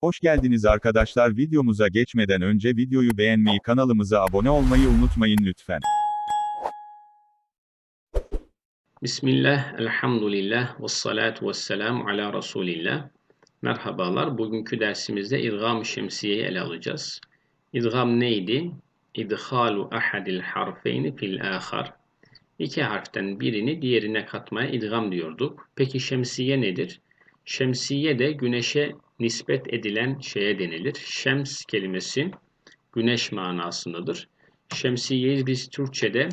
Hoş geldiniz arkadaşlar videomuza geçmeden önce videoyu beğenmeyi kanalımıza abone olmayı unutmayın lütfen. Bismillah, elhamdülillah, ve salatu ve selamu ala Resulillah. Merhabalar, bugünkü dersimizde idgam-ı şemsiyeyi ele alacağız. İdgam neydi? İdhalu ahadil harfeyni fil ahar. İki harften birini diğerine katmaya idgam diyorduk. Peki şemsiye nedir? Şemsiye de güneşe nispet edilen şeye denilir. Şems kelimesi güneş manasındadır. Şemsiyeyi biz Türkçe'de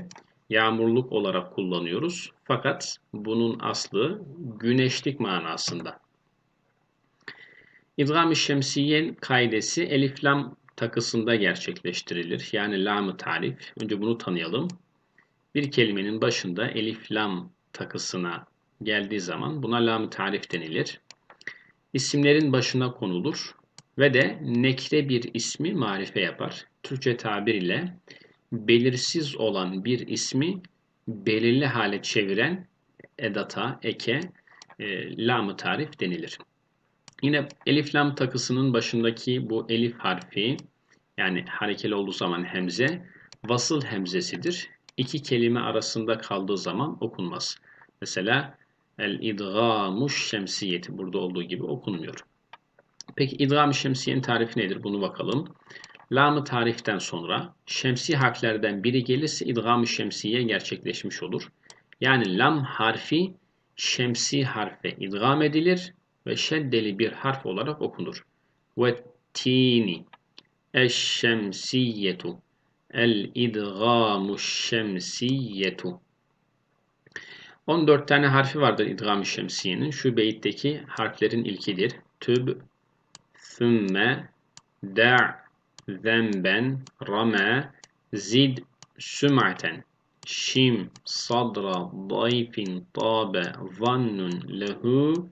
yağmurluk olarak kullanıyoruz. Fakat bunun aslı güneşlik manasında. İdgam-ı şemsiyen kaidesi elif lam takısında gerçekleştirilir. Yani lam-ı tarif. Önce bunu tanıyalım. Bir kelimenin başında elif lam takısına geldiği zaman buna lam-ı tarif denilir. İsimlerin başına konulur ve de nekre bir ismi marife yapar. Türkçe tabir ile belirsiz olan bir ismi belirli hale çeviren edata, eke, e, lam-ı tarif denilir. Yine elif lam takısının başındaki bu elif harfi yani harekeli olduğu zaman hemze vasıl hemzesidir. İki kelime arasında kaldığı zaman okunmaz. Mesela el idgamuş şemsiyeti burada olduğu gibi okunmuyor. Peki idgam-ı şemsiyenin tarifi nedir? Bunu bakalım. Lam-ı tariften sonra şemsi harflerden biri gelirse idgam-ı şemsiye gerçekleşmiş olur. Yani lam harfi şemsi harfe idgam edilir ve şeddeli bir harf olarak okunur. Ve tini eşşemsiyetu el idgamu şemsiyetu 14 tane harfi vardır idgam-ı şemsiyenin. Şu beyitteki harflerin ilkidir. Tüb, thümme, da' zemben, rame, zid, sümaten, şim, sadra, dayfin, tabe, zannun, lehu,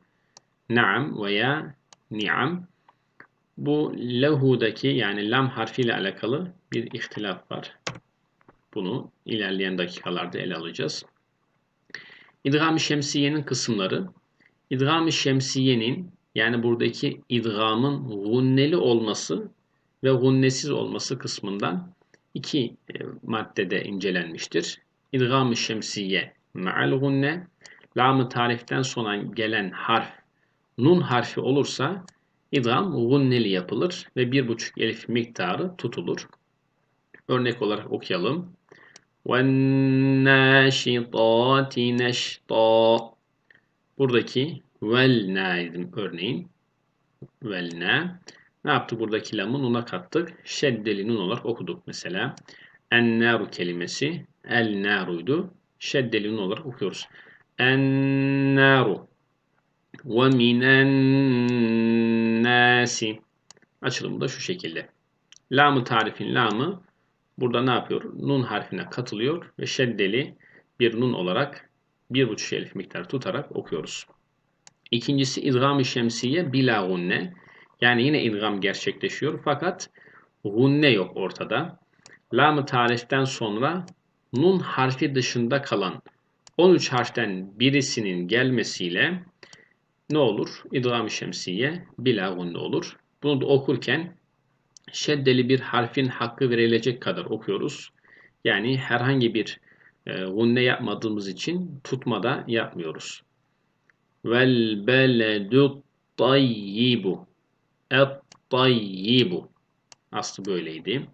naam veya niam. Bu lehudaki yani lam harfiyle alakalı bir ihtilaf var. Bunu ilerleyen dakikalarda ele alacağız. İdgam-ı şemsiyenin kısımları İdgam-ı şemsiyenin yani buradaki idgamın gunneli olması ve gunnesiz olması kısmından iki e, maddede incelenmiştir. İdgam-ı şemsiye ma'al gunne, lam-ı tariften sonra gelen harf nun harfi olursa idgam gunneli yapılır ve bir buçuk elif miktarı tutulur. Örnek olarak okuyalım. وَالنَّاشِطَاتِ نَشْطًا Buradaki velna örneğin. Velna. Ne yaptık buradaki lamı nuna kattık. Şeddeli nun olarak okuduk mesela. Ennaru kelimesi el naruydu. Şeddeli nun olarak okuyoruz. Ennaru ve minen nasi açılımı da şu şekilde. Lamı tarifin lamı burada ne yapıyor? Nun harfine katılıyor ve şeddeli bir nun olarak bir buçuk elif miktar tutarak okuyoruz. İkincisi idgam-ı şemsiye bila gunne. Yani yine idgam gerçekleşiyor fakat gunne yok ortada. Lam-ı tariften sonra nun harfi dışında kalan 13 harften birisinin gelmesiyle ne olur? İdgam-ı şemsiye bila gunne olur. Bunu da okurken şeddeli bir harfin hakkı verilecek kadar okuyoruz. Yani herhangi bir e, gunne yapmadığımız için tutmada yapmıyoruz. Vel beledu tayyibu Et-tayyibu. Aslı böyleydi.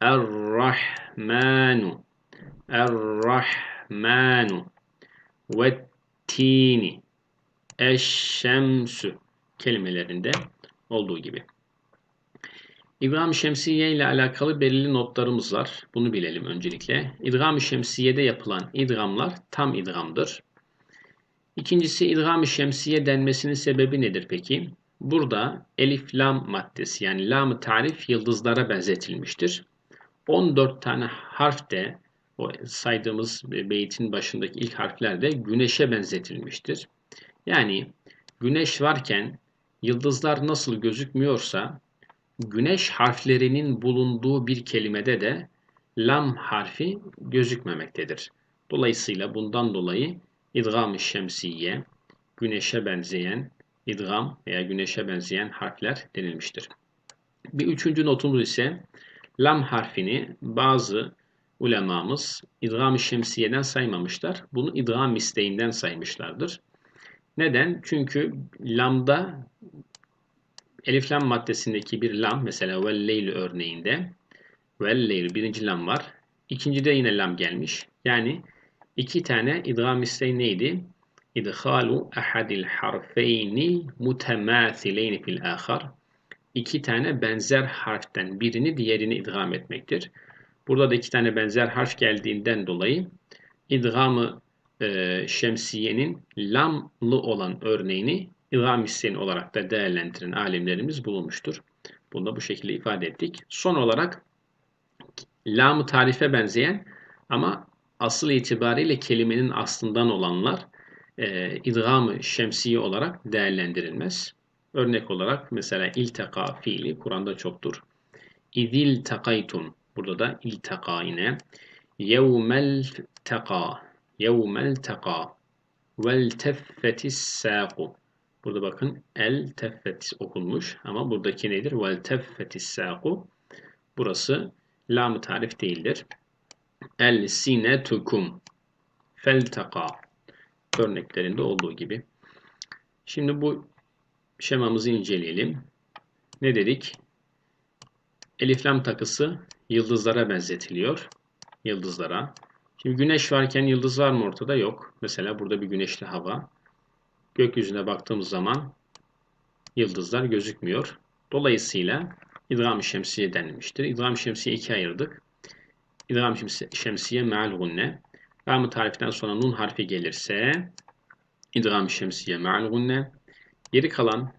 Er-rahmanu. Er-rahmanu. Ve-tini. Eş-şemsü kelimelerinde olduğu gibi. İdgam-ı şemsiye ile alakalı belirli notlarımız var. Bunu bilelim öncelikle. İdgam-ı şemsiyede yapılan idgamlar tam idgamdır. İkincisi idgam-ı şemsiye denmesinin sebebi nedir peki? Burada elif lam maddesi yani lam tarif yıldızlara benzetilmiştir. 14 tane harf de o saydığımız beytin başındaki ilk harfler de güneşe benzetilmiştir. Yani güneş varken yıldızlar nasıl gözükmüyorsa güneş harflerinin bulunduğu bir kelimede de lam harfi gözükmemektedir. Dolayısıyla bundan dolayı idgam-ı şemsiye güneşe benzeyen idgam veya güneşe benzeyen harfler denilmiştir. Bir üçüncü notumuz ise lam harfini bazı ulemamız idgam-ı şemsiyeden saymamışlar. Bunu idgam isteğinden saymışlardır. Neden? Çünkü lamda elif lam maddesindeki bir lam mesela vel leyl örneğinde vel leyl birinci lam var. İkincide yine lam gelmiş. Yani iki tane idgam isteği neydi? İdhalu ahadil harfeynil mutemâthileyni fil âkhar. İki tane benzer harften birini diğerini idgam etmektir. Burada da iki tane benzer harf geldiğinden dolayı idgamı e, şemsiyenin lamlı olan örneğini idgam isteğin olarak da değerlendiren alimlerimiz bulunmuştur. Bunu da bu şekilde ifade ettik. Son olarak lam-ı tarife benzeyen ama asıl itibariyle kelimenin aslından olanlar e, idgam-ı şemsiye olarak değerlendirilmez. Örnek olarak mesela ilteka fiili Kur'an'da çoktur. İzil takaytum burada da ilteka yine. Yevmel teka yevmel teka vel teffetis sâku Burada bakın el teffetis okunmuş ama buradaki nedir? Vel teffetis sâku Burası lam tarif değildir. El sinetukum feltaka örneklerinde olduğu gibi. Şimdi bu şemamızı inceleyelim. Ne dedik? Elif lam takısı yıldızlara benzetiliyor. Yıldızlara. Şimdi güneş varken yıldız var mı ortada? Yok. Mesela burada bir güneşli hava. Gökyüzüne baktığımız zaman yıldızlar gözükmüyor. Dolayısıyla İdgam-ı şemsiye denilmiştir. İdgam-ı şemsiye ikiye ayırdık. İdgam-ı şemsiye me'al gunne. Lam-ı tariften sonra nun harfi gelirse İdgam-ı şemsiye me'al gunne. Geri kalan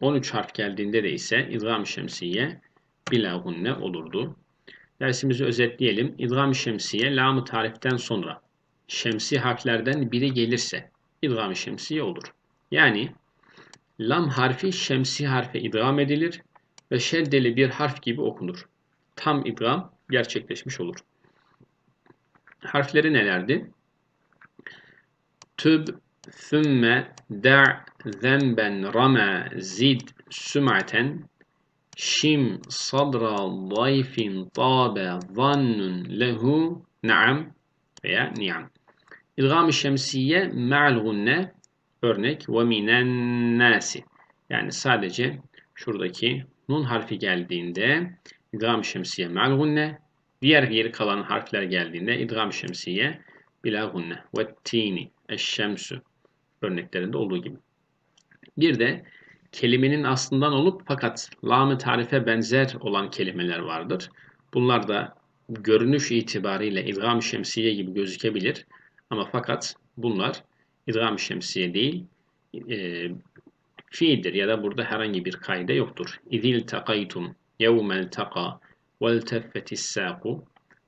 13 harf geldiğinde de ise İdgam-ı şemsiye bila gunne olurdu. Dersimizi özetleyelim. İdgam-ı şemsiye lam-ı tariften sonra şemsi harflerden biri gelirse İdgam-ı şemsiye olur. Yani lam harfi şemsi harfe idgam edilir ve şeddeli bir harf gibi okunur. Tam idgam gerçekleşmiş olur. Harfleri nelerdi? Tüb, thümme, da' zemben, rama, zid, süm'aten, şim, sadra, zayfin, tabe, zannun, lehu, naam veya niyam. İdgam-ı şemsiye ma'al gunne örnek ve minen nasi. Yani sadece şuradaki nun harfi geldiğinde idgam şemsiye ma'al gunne, diğer geri kalan harfler geldiğinde idgam şemsiye bila gunne ve tini eşşemsu örneklerinde olduğu gibi. Bir de kelimenin aslından olup fakat lam-ı tarife benzer olan kelimeler vardır. Bunlar da görünüş itibariyle idgam şemsiye gibi gözükebilir. Ama fakat bunlar idgam şemsiye değil, e, fiildir ya da burada herhangi bir kaide yoktur. İzil takaytum yevmel taka vel teffetis saku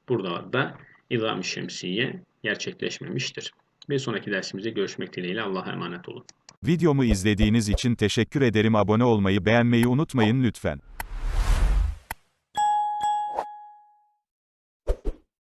burada da idgam şemsiye gerçekleşmemiştir. Bir sonraki dersimizde görüşmek dileğiyle Allah'a emanet olun. Videomu izlediğiniz için teşekkür ederim. Abone olmayı, beğenmeyi unutmayın lütfen.